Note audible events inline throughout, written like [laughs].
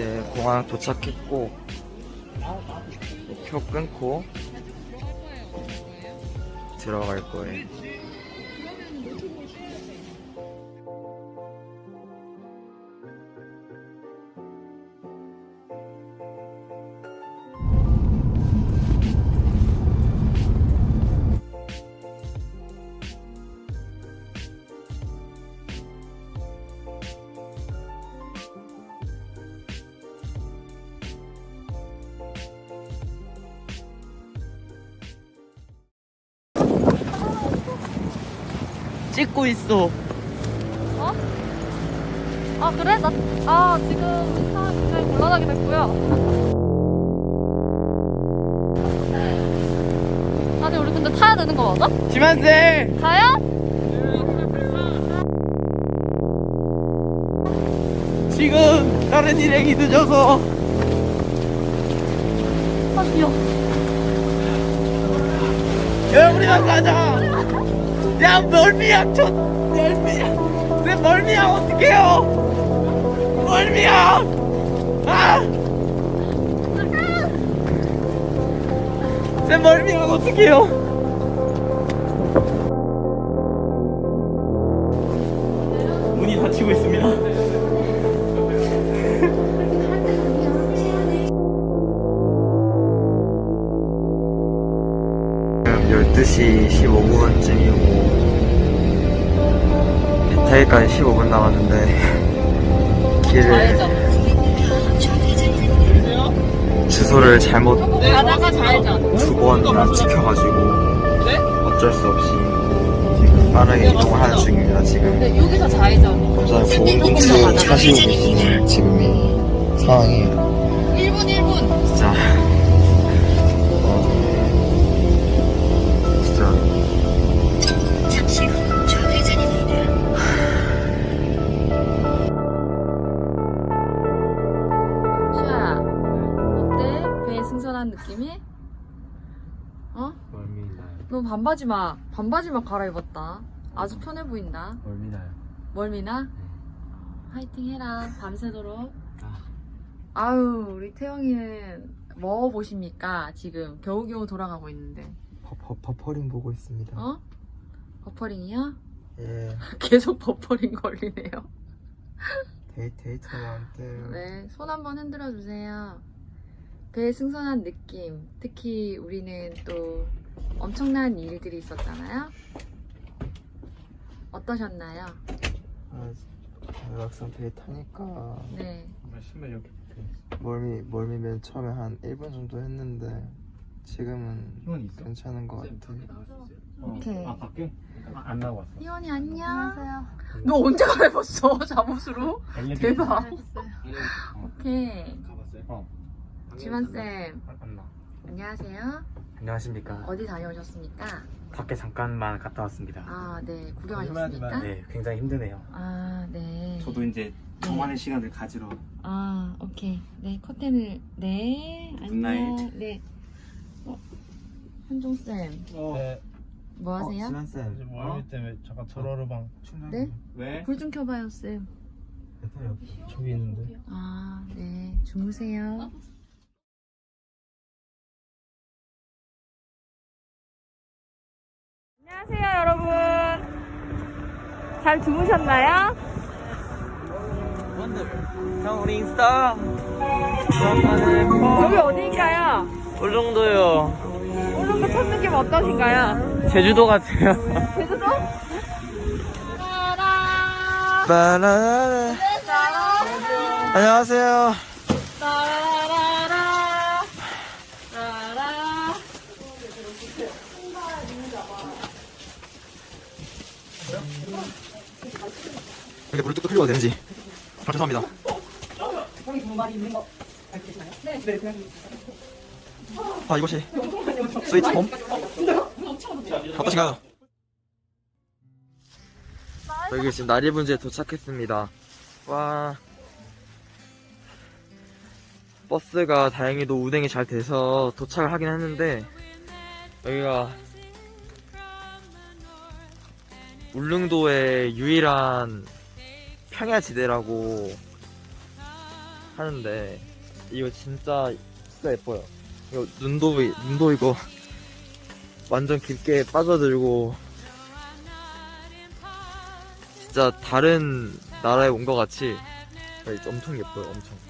이제 공항 도착했고 표 끊고 들어갈 거예요. 찍고 있어. 아 그래? 나, 아 지금 차 굉장히 곤란하게 됐고요 [laughs] 아니 우리 근데 타야 되는 거 맞아? 지만세. 가요? 지금 다른 일행이 늦어서 아 귀여워 야 우리가 가자. 야 멀미야 저 멀미야. 내 멀미야 어떡해요? 멀미야. 아. 내 멀미야 어떡해요? 12시 15분쯤이고 배타기까지 15분 남았는데 [laughs] 길을 주소를 잘못 두 번이나 찍혀가지고 어쩔 수 없이 지금 빠르게 이동을 하는 중입니다 지금. 네 여기서 좌회전 감사히 보건봉투 차시고 계시는 지금 이 상황이에요. 1분 1분 진짜 반바지만 반바지만 갈아입었다 아주 편해 보인다 멀미나요 멀미나? 화이팅 해라 밤새도록 아. 아유 우리 태영이는 뭐 보십니까 지금 겨우겨우 돌아가고 있는데 버, 버, 버퍼링 보고 있습니다 어? 버퍼링이요? 예 [laughs] 계속 버퍼링 걸리네요 데이, 데이터가 안 돼요 네, 손 한번 흔들어 주세요. 배에 승선한 느낌. 특히 우리는 또 엄청난 일들이 있었잖아요. 어떠셨나요? 아, 막상 배에 타니까 네. 신발 이렇게 멀미 멀미 맨 처음에 한 1분 정도 했는데 지금은 희원이 있어? 괜찮은 것 같아요. 오케이. 아 밖에? 안 나고 왔어 희원이 안녕. 안녕하세요. 너 언제 갈아입었어? [laughs] 잠옷으로? 대박. 오케이. 가봤어요? 어 지만 쌤, 안 나. 안녕하세요. 안녕하십니까. 어디 다녀오셨습니까? 밖에 잠깐만 갔다 왔습니다. 아, 네. 구경하셨습니까? 네, 굉장히 힘드네요. 아, 네. 저도 이제 저만의 시간을 가지러 아, 오케이. 네, 커튼을. 네. 안녕. 굿나잇. 네. 어, 한종쌤, 네. 뭐 하세요? 지만 쌤. 멀미 때문에 잠깐 저러르방 네? 왜? 불 좀 켜봐요, 쌤. 저기 있는데 아, 네. 주무세요. 안녕하세요, 여러분. 잘 주무셨나요? 형 우리 인스타. 여기 어디인가요? 울릉도요. 오늘도 첫 느낌 어떠신가요? 제주도 같아요. 제주도? 안녕하세요. 라라라라. 라라. 이렇게 물을 뚝뚝 흘려도 되는지. 아, 죄송합니다. 아 이것이 스위트 홈 어떠신가요? 여기 지금 나리분지에 도착했습니다. 와 버스가 다행히도 운행이 잘 돼서 도착을 하긴 했는데 여기가 울릉도의 유일한 평야지대라고 하는데 이거 진짜 진짜 예뻐요. 이거 눈도 눈도 이거 완전 깊게 빠져들고 진짜 다른 나라에 온 것 같이 엄청 예뻐요. 엄청.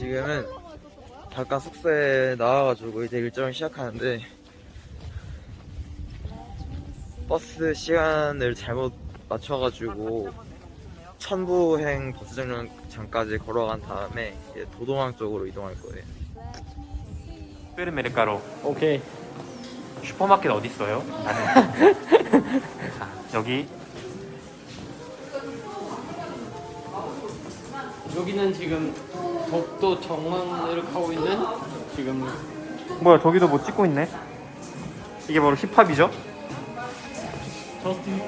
지금은 잠깐 숙소에 나와가지고 이제 일정을 시작하는데 버스 시간을 잘못 맞춰가지고 천부행 버스 정류장까지 걸어간 다음에 이제 도동항 쪽으로 이동할 거예요. 페르메르카로 오케이. 슈퍼마켓 어디 있어요? 나는 [laughs] 자, 여기 여기는 지금 독도 정원을 하고 있는 지금 뭐야 저기도 뭐 찍고 있네 이게 바로 힙합이죠? 저스틴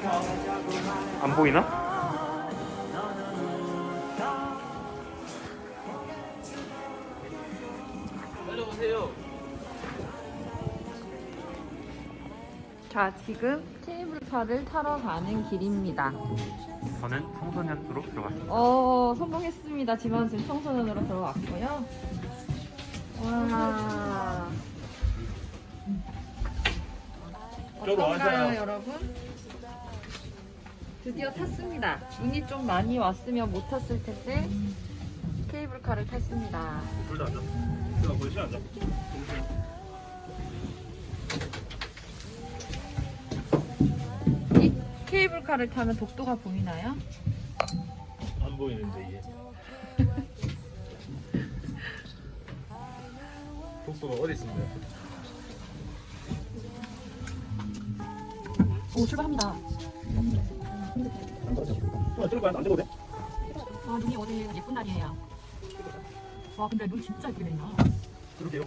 안 보이나? 빨리 오세요. 자, 지금 케이블카를 타러 가는 길입니다. 저는 청소년으로 들어갔습니다 어, 성공했습니다. 지만 지금 청소년으로 들어왔고요. 와. 어떤가요, 여러분? 드디어 탔습니다. 눈이 좀 많이 왔으면 못 탔을 텐데 케이블카를 탔습니다. 둘다 앉아 내가 보이시 앉아 케이블카를 타면 독도가 보이나요? 안 보이는데 이게 [laughs] 독도가 어디 있습니다 오, 출발합니다. 어, 들고 안 들고 돼? 와, 눈이 오늘 예쁜 날이에요. 와, 근데 눈 진짜 예쁘게 됐나? 그러게요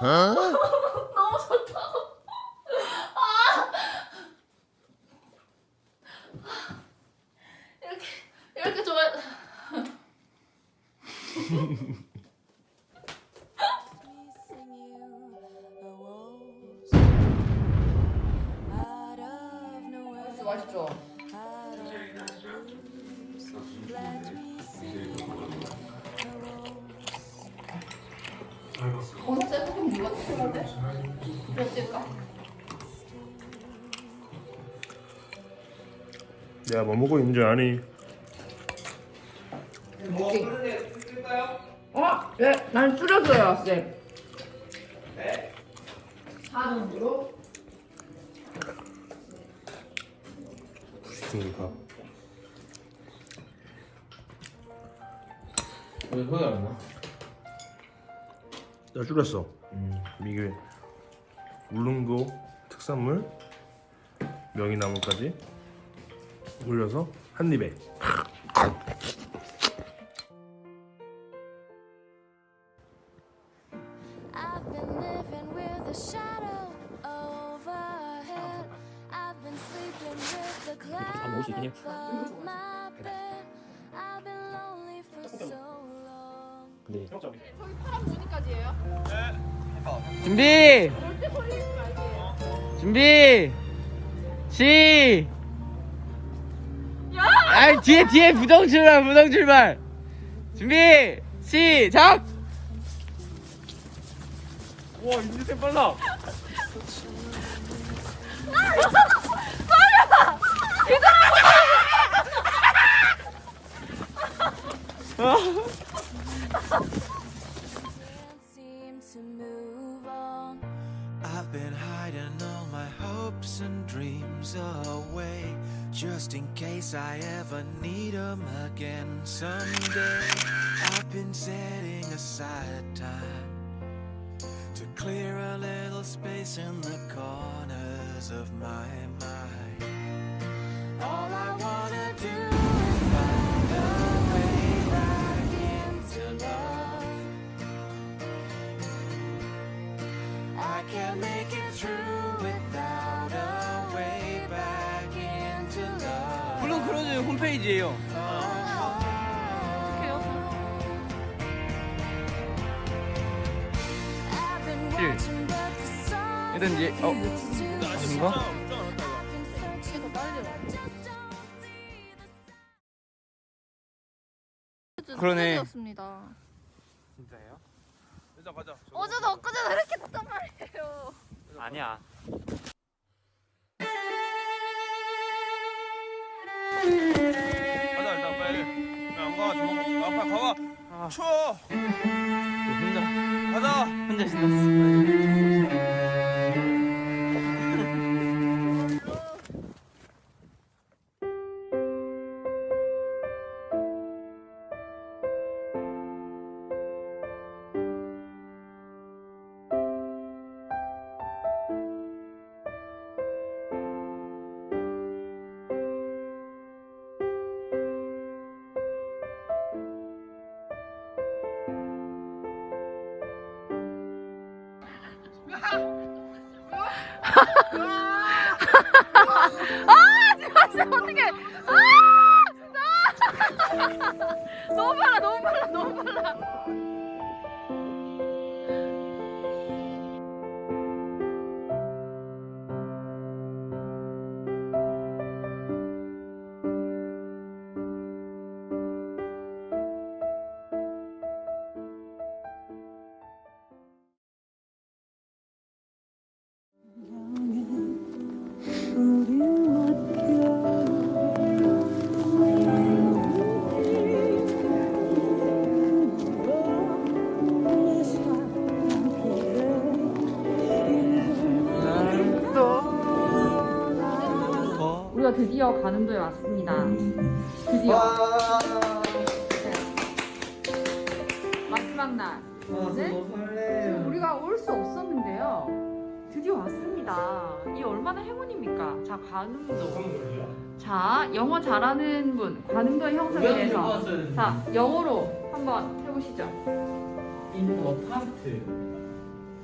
보 내가 뭐 먹고 있는 줄 아니? 어? 네, 난 줄여줘요, 쌤. 그니까 왜 소리 안 나? 나 줄였어 음, 이게 울릉도 특산물 명이나물까지 올려서 한 입에. 준비! 준비! 시! 아 뒤에 뒤에 부정 출발 부정 출발 준비 시작 와 인지생 빨라 I've been hiding all my hopes and dreams away just in case I ever need 'em again someday. I've been setting aside time to clear a little space in the corners of my mind. All I wanna do is find a way back into love. I can't make it through 블루 크루즈 홈페이지예요 일. 일단 이제 어 아닌가? 그러네. 진짜예요? 어제도 엊그제도 이렇게 됐단 말이에요. 아니야 가자 일단 빨리. 안가 좀 아빠 가봐. 추워. 혼자. 가자. 혼자 신났어 어떻게? [laughs] 너무 빨라, 너무 빨라, 너무 빨라. 드디어 가는도에 왔습니다. 드디어 마지막 날. 네? 우리가 올 수 없었는데요. 드디어 왔습니다. 이 얼마나 행운입니까? 자, 관음도. 자, 영어 잘하는 분, 관음도의 형성에 대해서. 자, 영어로 한번 해보시죠. 인더 파스트.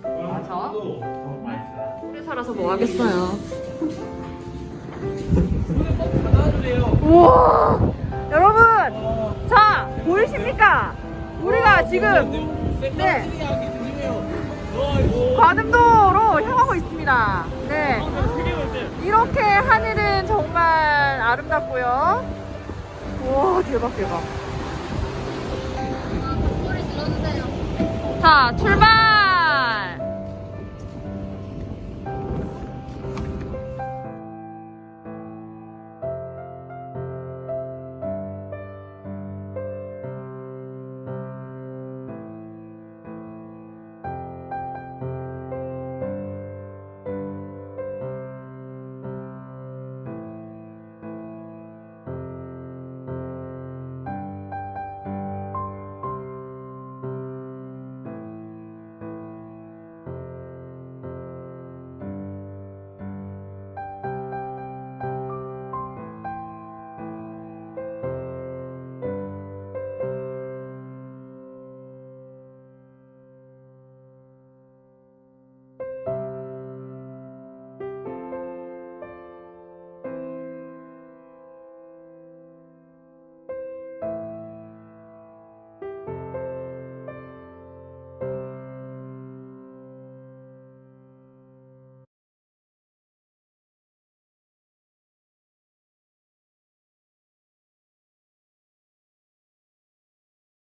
맞아. 더 맛있어. 오래 살아서 뭐 하겠어요. [laughs] 우와! 여러분! 자, 보이십니까? 우리가 지금 네. 관음도로 향하고 있습니다. 네. 이렇게 하늘은 정말 아름답고요. 우와, 대박, 대박. 자, 출발!